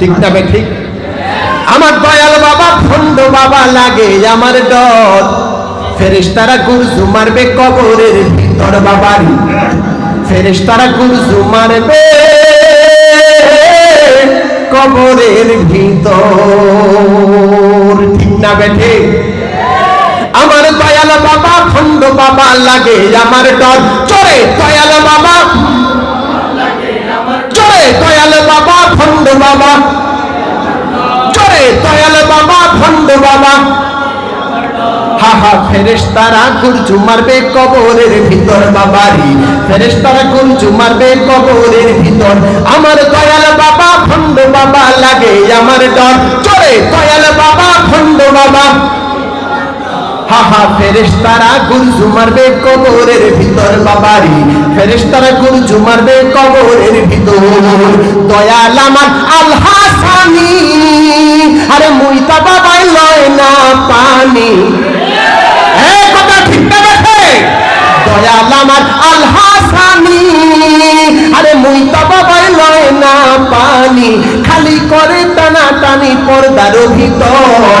ঠিক না বে ঠিক? আমার দয়াল বাবা ফন্ড বাবা লাগে আমার ডর ফেরেশতারা গুরজু মারবে কবরের ভিতর বাবারি। ফেরেশতারা গুরজু মারবে কবরের ভিতর। ঠিক না বে ঠিক? আমার দয়াল বাবা খন্ড বাবা লাগে আমার ডর চলে দয়াল বাবা। চলে দয়াল বাবা। চলে দয়াল বাবা খন্ড বাবা। আমার দয়াল বাবা খন্ড বাবা লাগে আমার ডর। চলে দয়াল বাবা খন্ড বাবা। হা হা, ফেরেশতারা গুরজু মারবে কবরের ভিতর বাবারি। ফেরেশতারা গুরজু মারবে কবরের ভিতর দয়াল আমার আল হাসানি আরে মুইতা বাবাই লয় না পানি। কথা ঠিক না দয়াল আমার আল হাসানি আরে মুইতা বাবাই লয় না পানি। খালি করে টানা টানি পর্দার ভিতর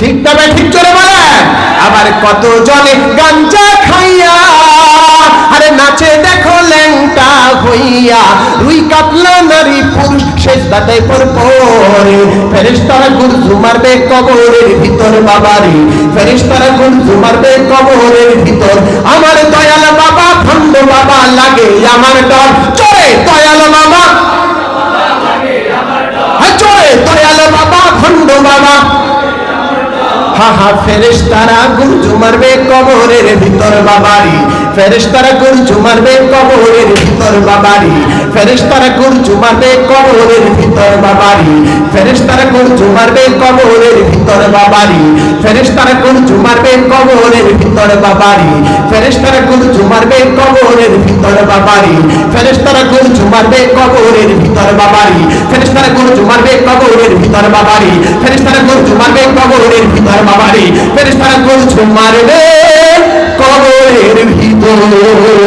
ঠিক তবে ঠিক চলে বলে? আবার কত জনে গাঞ্জা খাইয়া, আরে নাচে দেখো ল্যাংটা হইয়া। রুই কাতলা নারী পুরুষ, শেষ দাতাই পর পরে ফেরেশতারা গুরজু মারবে কবরের ভিতর, বাবারি। ফেরেশতারা গুরজু মারবে কবরের ভিতর। আমার দয়াল বাবা খন্ড বাবা লাগে, আমার ডর। হা হা ফেরেশতারা গুঞ্জু মারবে কবরের ভিতর বাবারি। ফেরেশতারা গুরজু মারবে কবরের ভিতর বাবারি। ফেরেশতারা গুরজু মারবে কবরের ভিতর বাবারি। ফেরেশতারা গুরজু মারবে কবরের ভিতর বাবারি। ফেরেশতারা গুরজু মারবে কবরের ভিতর বাবারি। ফেরেশতারা গুরজু মারবে কবরের ভিতর বাবারি। ফেরেশতারা গুরজু মারবে কবরের ভিতর বাবারি। ফেরেশতারা গুরজু মারবে কবরের ভিতর বাবারি। ফেরেশতারা গুরজু মারবে কবরের ভিতর বাবারি। ফেরেশতারা গুরজু মারবে Senhor.